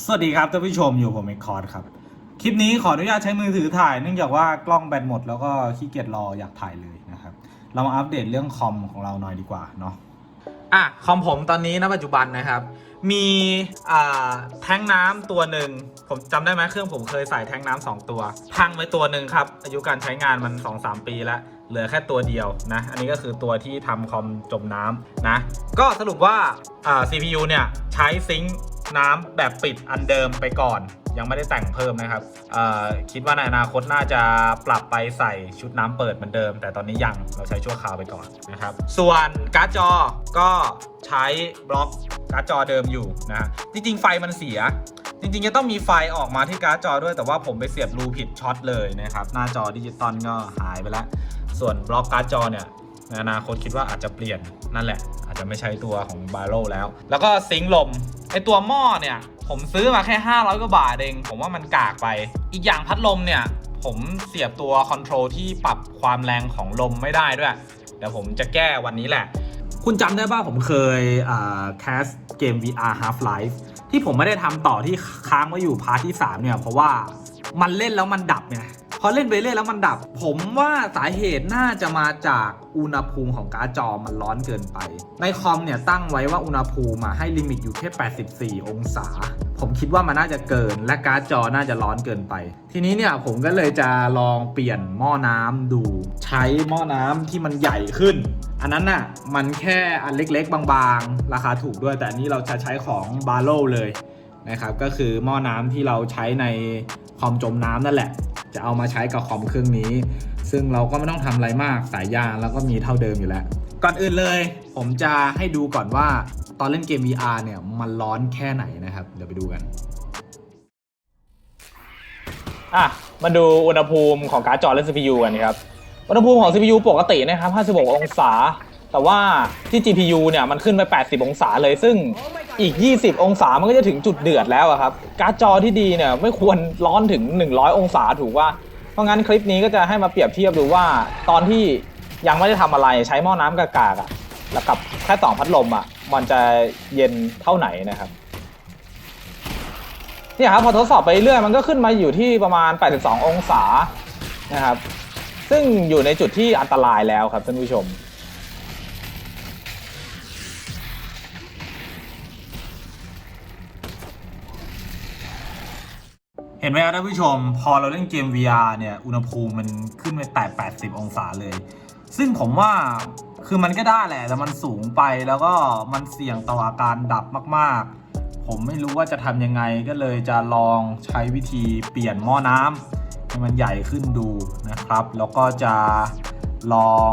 สวัสดีครับท่านผู้ชมอยู่ผมเอกคอร์ดครับ คลิปนี้ขออนุญาตใช้มือถือถ่ายเนื่องจากว่ากล้องแบตหมดแล้วก็ขี้เกียจรออยากถ่ายเลยนะครับ เรามาอัปเดตเรื่องคอมของเราหน่อยดีกว่าเนาะอะคอมผมตอนนี้ณปัจจุบันนะครับ มีอ่าแท้งน้ำตัวหนึ่งผมจำได้ไหมเครื่องผมเคยใส่แท้งน้ำสองตัว พังไปตัวหนึ่งครับ อายุการใช้งานมัน 2-3 ปีแล้วเหลือแค่ตัวเดียวนะ อันนี้ก็คือตัวที่ทำคอมจมน้ำนะ ก็สรุปว่าอ่า CPU เนี่ยใช้ซิงค์ น้ำแบบปิดอันเดิมไปก่อน ยังไม่ได้แต่งเพิ่มนะครับคิดว่าในอนาคตน่าจะปรับไปใส่ชุดน้ำเปิดเหมือนเดิม แต่ตอนนี้ยังเราใช้ชั่วคราวไปก่อนนะครับ ส่วนการ์ดจอก็ใช้บล็อกการ์ดจอเดิมอยู่นะจริงๆไฟมันเสียจริงๆ จะต้องมีไฟออกมาที่การ์ดจอด้วยแต่ว่าผมไปเสียบรูผิดช็อตเลยนะครับ หน้าจอดิจิตอลก็หายไปแล้ว ส่วนบล็อกการ์ดจอเนี่ยในอนาคตคิดว่าอาจจะเปลี่ยนนั่นแหละ จะไม่ใช้ตัวของบาโ o แล้ว แล้วก็ซิงค์ลมไอตัวหม้อเนี่ย ผมซื้อมาแค่ 500 กว่าบาทเอง ผมว่ามันกากไป อีกอย่างพัดลมเนี่ย ผมเสียบตัวคอนโทรลที่ปรับความแรงของลมไม่ได้ด้วยเดี๋ยวผมจะแก้วันนี้แหละ คุณจำได้ป่ะผมเคยอ่าแคสเกม VR Half Life ที่ผมไม่ได้ทำต่อที่ค้างไว้อยู่พาร์ทที่ 3 เนี่ย เพราะว่ามันเล่นแล้วมันดับไง พอเล่นไปเรื่อยแล้วมันดับ ผมว่าสาเหตุน่าจะมาจากอุณหภูมิของการ์ดจอมันร้อนเกินไป ในคอมเนี่ยตั้งไว้ว่าอุณหภูมิอะให้ลิมิตอยู่แค่ 84 องศา ผมคิดว่ามันน่าจะเกิน และการ์ดจอน่าจะร้อนเกินไป ทีนี้เนี่ยผมก็เลยจะลองเปลี่ยนหม้อน้ำดู ใช้หม้อน้ำที่มันใหญ่ขึ้น อันนั้นน่ะมันแค่อันเล็กๆ บางๆ ราคาถูกด้วย แต่อันนี้เราจะใช้ของบาโ o เลย นะครับก็คือหม้อน้ำที่เราใช้ในคอมจมน้ำนั่นแหละ จะเอามาใช้กับคอมเครื่องนี้ ซึ่งเราก็ไม่ต้องทำอะไรมากสายยางแล้วก็มีเท่าเดิมอยู่แล้ว ก่อนอื่นเลย ผมจะให้ดูก่อนว่าตอนเล่นเกม VR เนี่ยมันร้อนแค่ไหนนะครับ เดี๋ยวไปดูกันอะมาดูอุณหภูมิของการ์ดจอและ CPU กันครับอุณหภูมิของ CPU ปกตินะครับ 56 องศา แต่ว่าที่ GPU เนี่ยมันขึ้นไป 80 องศาเลยซึ่ง อีก 20 องศามันก็จะถึงจุดเดือดแล้วอะครับ การ์ดจอที่ดีเนี่ยไม่ควรร้อนถึง 100 องศาถูกว่า เพราะงั้นคลิปนี้ก็จะให้มาเปรียบเทียบดูว่าตอนที่ยังไม่ได้ทำอะไรใช้หม้อน้ำกากๆอะแล้วกับแค่สองพัดลมอะมันจะเย็นเท่าไหนนะครับนี่ครับพอทดสอบไปเรื่อยมันก็ขึ้นมาอยู่ที่ประมาณ 82 องศานะครับ ซึ่งอยู่ในจุดที่อันตรายแล้วครับท่านผู้ชม เห็นไหมครับท่านผู้ชม พอเราเล่นเกม VR เนี่ยอุณหภูมิมันขึ้นไปแตะ80 องศาเลย ซึ่งผมว่าคือมันก็ได้แหละ แต่มันสูงไปแล้วก็มันเสี่ยงต่ออาการดับมากๆ ผมไม่รู้ว่าจะทำยังไงก็เลยจะลองใช้วิธีเปลี่ยนหม้อน้ำให้มันใหญ่ขึ้นดูนะครับ แล้วก็จะลอง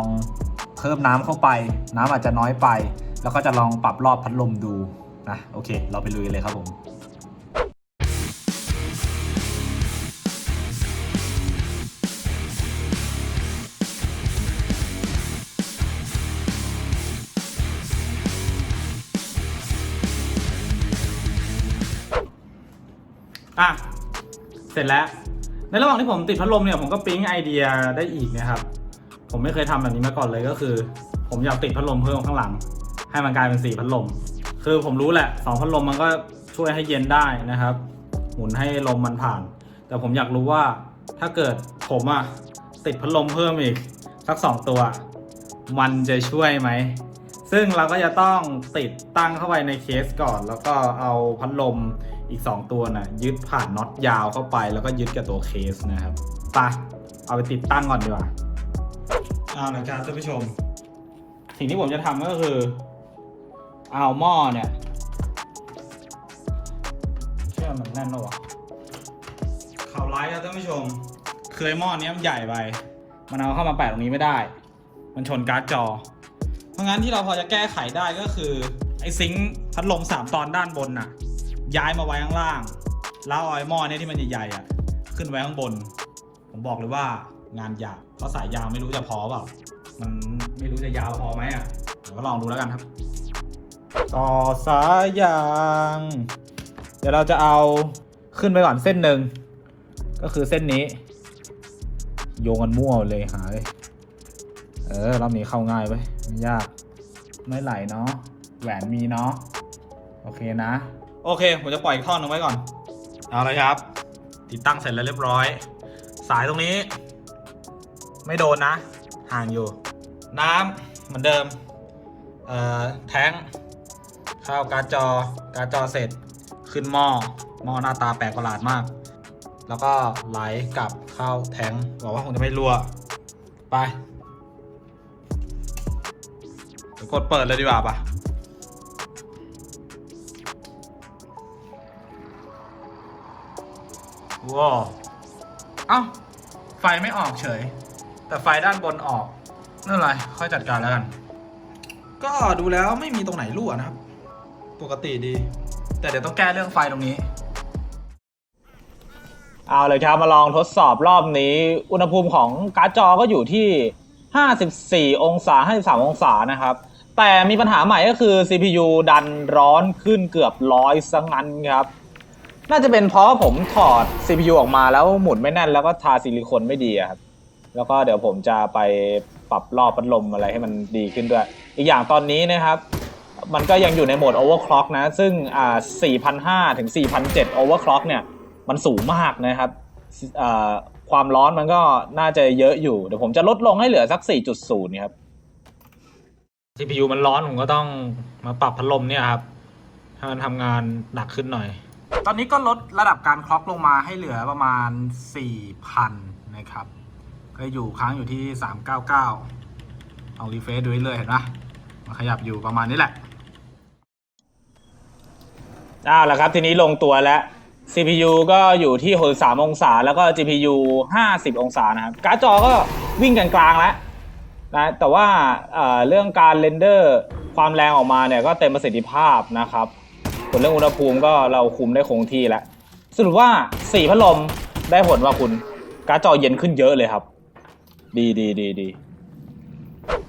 เพิ่มน้ำเข้าไป น้ำอาจจะน้อยไป แล้วก็จะลองปรับรอบพัดลมดูนะโอเค เราไปลุยเลยครับผม อะ เสร็จแล้ว ในระหว่างที่ผมติดพัดลมเนี่ยผมก็ปิ๊งไอเดียได้อีกนะครับ ผมไม่เคยทำแบบนี้มาก่อนเลยก็คือ ผมอยากติดพัดลมเพิ่มข้างหลัง ให้มันกลายเป็นสีพัดลม คือผมรู้แหละสองพัดลมมันก็ช่วยให้เย็นได้นะครับ หมุนให้ลมมันผ่าน แต่ผมอยากรู้ว่าถ้าเกิดผมอะติดพัดลมเพิ่มอีกสักสองตัว มันจะช่วยไหมซึ่งเราก็จะต้องติดตั้งเข้าไปในเคสก่อน แล้วก็เอาพัดลม อีก 2 ตัวนะ่ะยึดผ่านน็อตยาวเข้าไปแล้วก็ยึดกับตัวเคสนะครับไปเอาไปติดตั้งก่อนดีกว่าเอาละครับท่านผู้ชม สิ่งที่ผมจะทำก็คือ เอาหม้อเนี่ยเชื่อมันแน่นปะวะข่าวร้ายครับท่านผู้ชม เคยหม้อเนี้ยมันใหญ่ไปมันเอาเข้ามาแปะตรงนี้ไม่ได้ มันชนการ์ดจอ เพราะงั้นที่เราพอจะแก้ไขได้ก็คือ ไอ้ซิงค์พัดลม3ตอนด้านบนน่ะ ย้ายมาไว้ข้างล่าง แล้วเอาไอ้หม้อเนี่ยที่มันใหญ่ๆอะขึ้นไว้ข้างบน ผมบอกเลยว่างานยากเพราะสายยาวไม่รู้จะพอเปล่ามันไม่รู้จะยาวพอไหมอะเดี๋ยวก็ลองดูแล้วกันครับ ต่อสายยาง เดี๋ยวเราจะเอาขึ้นไปก่อนเส้นหนึ่งก็คือเส้นนี้ โยงกันมั่วเลยหาเลยเออรอบนี้เข้าง่ายไว้ไม่ยากไม่ไหลเนาะแหวนมีเนาะโอเคนะ โอเค ผมจะปล่อยอีกท่อนหนึงไว้ก่อน เอาเลยครับ ติดตั้งเสร็จแล้วเรียบร้อย สายตรงนี้ ไม่โดนนะ ห่างอยู่ น้ำเหมือนเดิม เอ่อ แท้งเข้าการ์ดจอ การ์ดจอเสร็จ ขึ้นหม้อ หม้อหน้าตาแปลกประหลาดมาก แล้วก็ไหลกลับเข้าแท้งบอกว่าคงจะไม่รั่ว ไปเดี๋ยวกดเปิดเลยดีกว่าปะ ว้าวเอ้า ไฟไม่ออกเฉย แต่ไฟด้านบนออกนั่นไร ค่อยจัดการแล้วกัน ก็ดูแล้วไม่มีตรงไหนรั่วนะครับ ปกติดี แต่เดี๋ยวต้องแก้เรื่องไฟตรงนี้ เอาเลยครับมาลองทดสอบรอบนี้ อุณหภูมิของการ์ดจอก็อยู่ที่ 54 องศา 53 องศานะครับ แต่มีปัญหาใหม่ก็คือ CPU ดันร้อนขึ้นเกือบร้อยซะงั้นครับ น่าจะเป็นเพราะผมถอด CPU ออกมาแล้วหมุนไม่แน่นแล้วก็ทาซิลิโคนไม่ดีอะครับ แล้วก็เดี๋ยวผมจะไปปรับรอบพัดลมอะไรให้มันดีขึ้นด้วย อีกอย่างตอนนี้นะครับ มันก็ยังอยู่ในโหมด overclock นะ ซึ่งอ่า4,500 ถึง 4,700 overclock เนี่ย มันสูงมากนะครับอ่าความร้อนมันก็น่าจะเยอะอยู่ เดี๋ยวผมจะลดลงให้เหลือสัก 4.0 ครับ CPU มันร้อนผมก็ต้องมาปรับพัดลมเนี่ยครับ ให้มันทำงานหนักขึ้นหน่อย ตอนนี้ก็ลดระดับการคล็อกลงมาให้เหลือประมาณ 4,000 นะครับ ก็อยู่ค้างอยู่ที่ 399ลองรีเฟรชดูเรื่อยเห็นปะมันขยับอยู่ประมาณนี้แหละอ้าวแล้วครับทีนี้ลงตัวแล้ว CPU ก็อยู่ที่ 63 องศา แล้วก็ GPU 50 องศานะครับ การ์ดจอก็วิ่งกลางๆแล้วนะแต่ว่าเอ่อเรื่องการเรนเดอร์ความแรงออกมาเนี่ยก็เต็มประสิทธิภาพนะครับ ส่วนเรื่องอุณหภูมิก็เราคุมได้คงที่แล้วสรุปว่า4พัดลมได้ผลว่าคุณการ์ดจอเย็นขึ้นเยอะเลยครับ ดีดีดีดี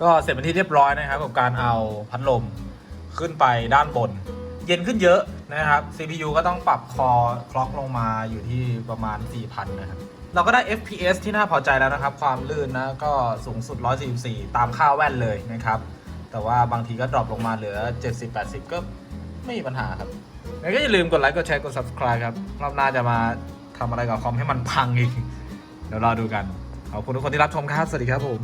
ก็เสร็จเป็นที่เรียบร้อยนะครับ กับการเอาพัดลมขึ้นไปด้านบน เย็นขึ้นเยอะนะครับ CPU ก็ต้องปรับคอคล็อกลงมาอยู่ที่ประมาณ 4,000 นะครับ เราก็ได้ FPS ที่น่าพอใจแล้วนะครับ ความลื่นนะก็สูงสุด 144 ตามค่าแว่นเลยนะครับ แต่ว่าบางทีก็ดรอปลงมาเหลือ 70-80 ก็ ไม่มีปัญหาครับงั้นก็อย่าลืมกดไลค์ กดแชร์ กด subscribe ครับ รอบหน้าจะมาทำอะไรกับคอมให้มันพังอีก เดี๋ยวรอดูกัน ขอบคุณทุกคนที่รับชมครับ สวัสดีครับผม